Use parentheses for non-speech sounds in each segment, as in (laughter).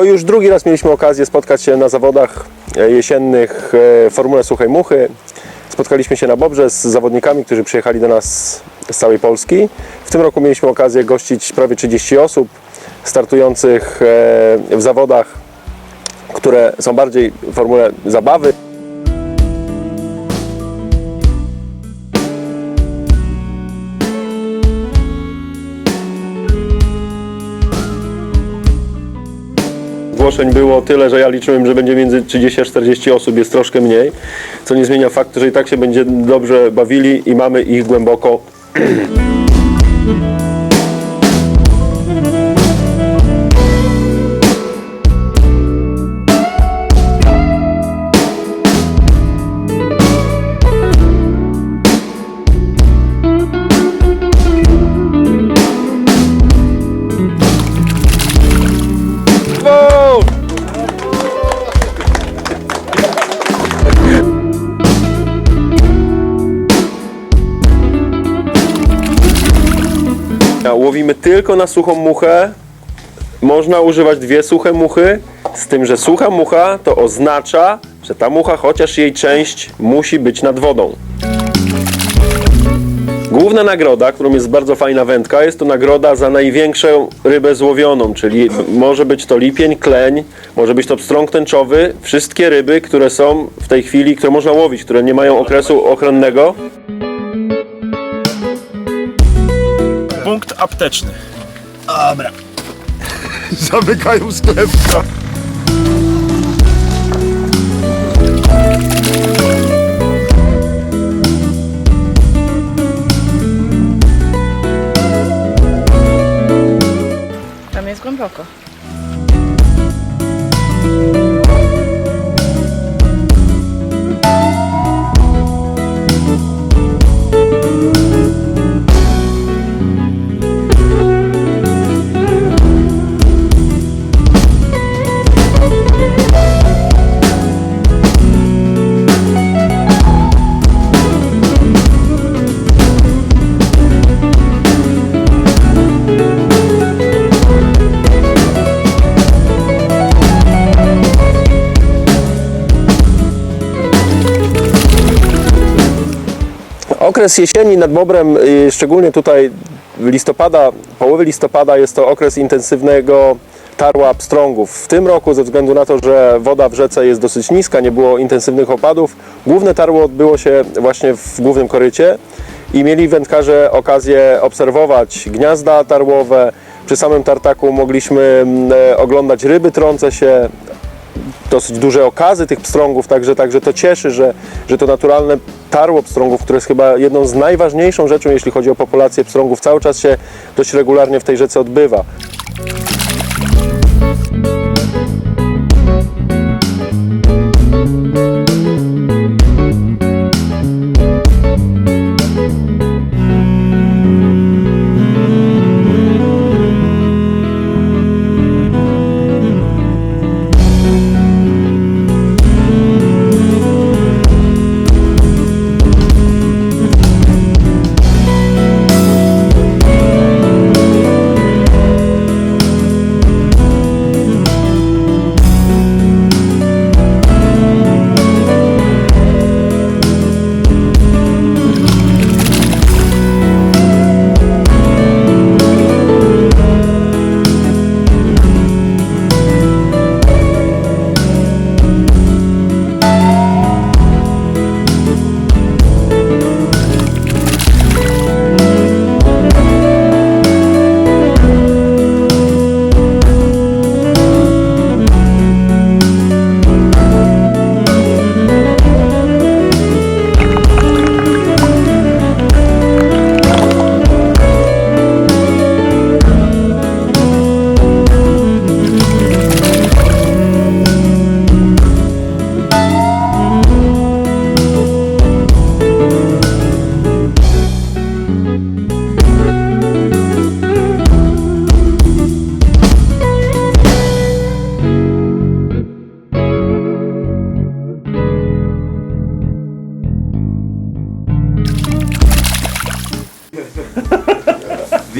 To już drugi raz mieliśmy okazję spotkać się na zawodach e, jesiennych e, Formule Suchej Muchy. Spotkaliśmy się na Bobrze z zawodnikami, którzy przyjechali do nas z całej Polski. W tym roku mieliśmy okazję gościć prawie 30 osób startujących e, w zawodach, które są bardziej w formule zabawy. Zgłoszeń było tyle, że ja liczyłem, że będzie między 30 a 40 osób, jest troszkę mniej, co nie zmienia faktu, że i tak się będzie dobrze bawili i mamy ich głęboko (clears throat) Łowimy tylko na suchą muchę. Można używać dwie suche muchy, z tym, że sucha mucha to oznacza, że ta mucha, chociaż jej część musi być nad wodą. Główna nagroda, którą jest bardzo fajna wędka, jest to nagroda za największą rybę złowioną, czyli może być to lipień, kleń, może być to pstrąg tęczowy, wszystkie ryby, które są w tej chwili, które można łowić, które nie mają okresu ochronnego. Punkt apteczny. (laughs) Zamykają sklepka. Tam jest głęboko. Okres jesieni nad Bobrem, y, szczególnie tutaj listopada, połowy listopada jest to okres intensywnego tarła pstrągów. W tym roku ze względu na to, że woda w rzece jest dosyć niska, nie było intensywnych opadów, główne tarło odbyło się właśnie w głównym korycie i mieli wędkarze okazję obserwować gniazda tarłowe. Przy samym tartaku mogliśmy mm, e, oglądać ryby trące się, dosyć duże okazy tych pstrągów, także, także to cieszy, że, że to naturalne tarło pstrągów, które jest chyba jedną z najważniejszą rzeczą, jeśli chodzi o populację pstrągów, cały czas się dość regularnie w tej rzece odbywa.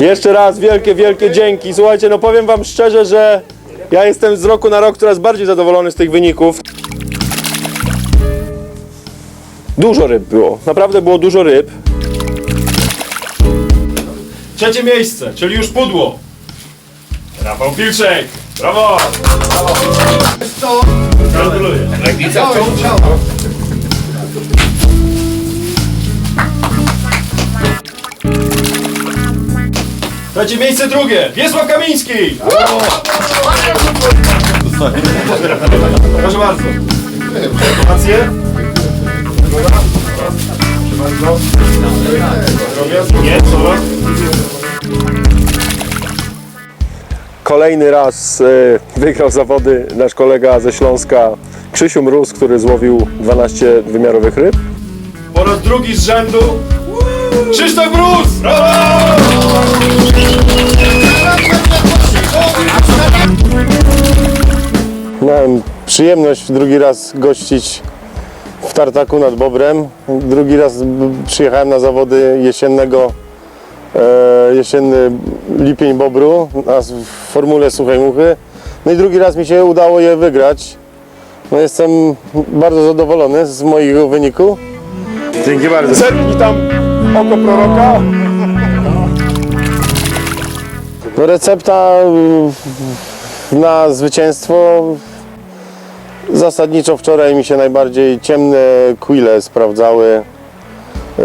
Jeszcze raz wielkie, wielkie dzięki. Słuchajcie, no powiem Wam szczerze, że Ja jestem z roku na rok coraz bardziej zadowolony z tych wyników. Dużo ryb było, naprawdę było dużo ryb. Trzecie miejsce, czyli już pudło. Rafał Pilczek. Brawo! Brawo! Gratuluję. Trzecie miejsce drugie. Wiesław Kamiński. Proszę bardzo. Gratulacje. Proszę bardzo. Zdrowia. Nie, co? Kolejny raz y, wygrał zawody nasz kolega ze Śląska Krzysiu Mróz, który złowił 12 wymiarowych ryb. Po raz drugi z rzędu Krzysztof Brus! Brawo! Miałem przyjemność drugi raz gościć w Tartaku nad Bobrem. Drugi raz przyjechałem na zawody jesiennego, e, jesienny lipień Bobru na, w formule suchej muchy. No i drugi raz mi się udało je wygrać. No jestem bardzo zadowolony z mojego wyniku. Dzięki bardzo. Tam oko proroka. No recepta na zwycięstwo zasadniczo wczoraj mi się najbardziej ciemne quille sprawdzały. Yy,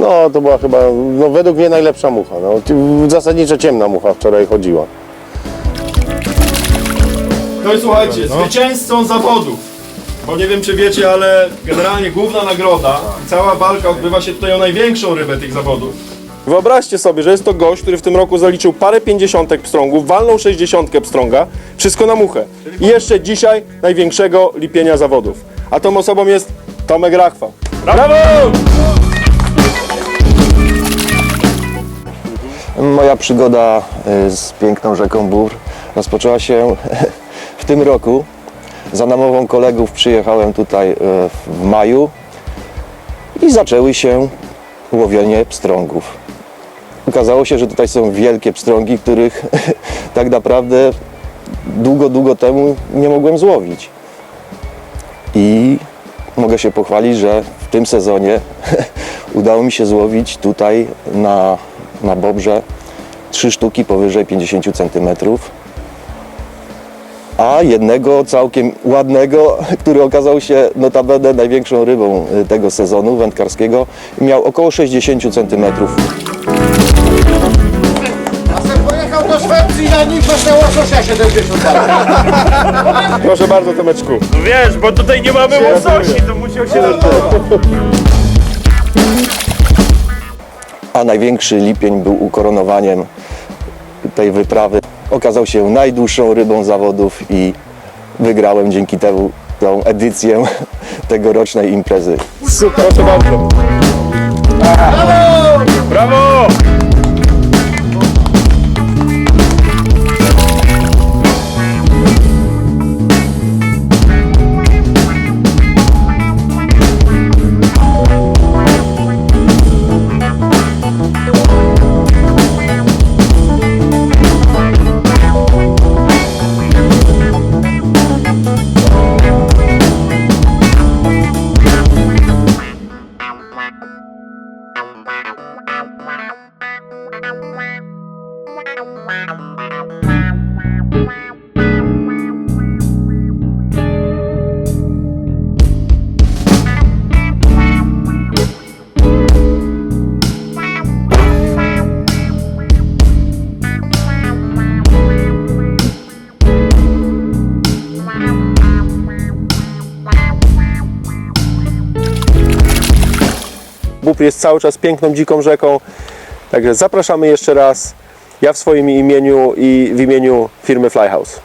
No to była chyba, no według mnie najlepsza mucha. No, zasadniczo ciemna mucha wczoraj chodziła. No i słuchajcie, zwycięzcą zawodów. Bo nie wiem czy wiecie, ale generalnie główna nagroda i cała walka odbywa się tutaj o największą rybę tych zawodów. Wyobraźcie sobie, że jest to gość, który w tym roku zaliczył parę pięćdziesiątek pstrągów, walną sześćdziesiątkę pstrąga, wszystko na muchę. I jeszcze dzisiaj największego lipienia zawodów. A tą osobą jest Tomek Rachwał. Brawo! Moja przygoda y, z piękną rzeką Bór rozpoczęła się (laughs) w tym roku. Za namową kolegów przyjechałem tutaj y, w maju i zaczęły się łowienie pstrągów. Okazało się, że tutaj są wielkie pstrągi, których (laughs) tak naprawdę długo, długo temu nie mogłem złowić. I mogę się pochwalić, że w tym sezonie (laughs) udało mi się złowić tutaj na, na Bobrze trzy sztuki powyżej 50 cm. A jednego całkiem ładnego, który okazał się notabene największą rybą y, tego sezonu wędkarskiego, miał około 60 cm. Pojechał do Szwecji na nim łososia 70 lat. (laughs) Proszę bardzo, Tomeczku. Wiesz, bo tutaj nie mamy łososi, to musiał się... (laughs) A największy lipień był ukoronowaniem tej wyprawy. Okazał się najdłuższą rybą zawodów i wygrałem dzięki temu tą edycję (laughs) tegorocznej imprezy. Super, proszę bardzo. Brawo! Jest cały czas piękną, dziką rzeką. Także zapraszamy jeszcze raz. Ja w swoim imieniu i w imieniu firmy Flyhouse.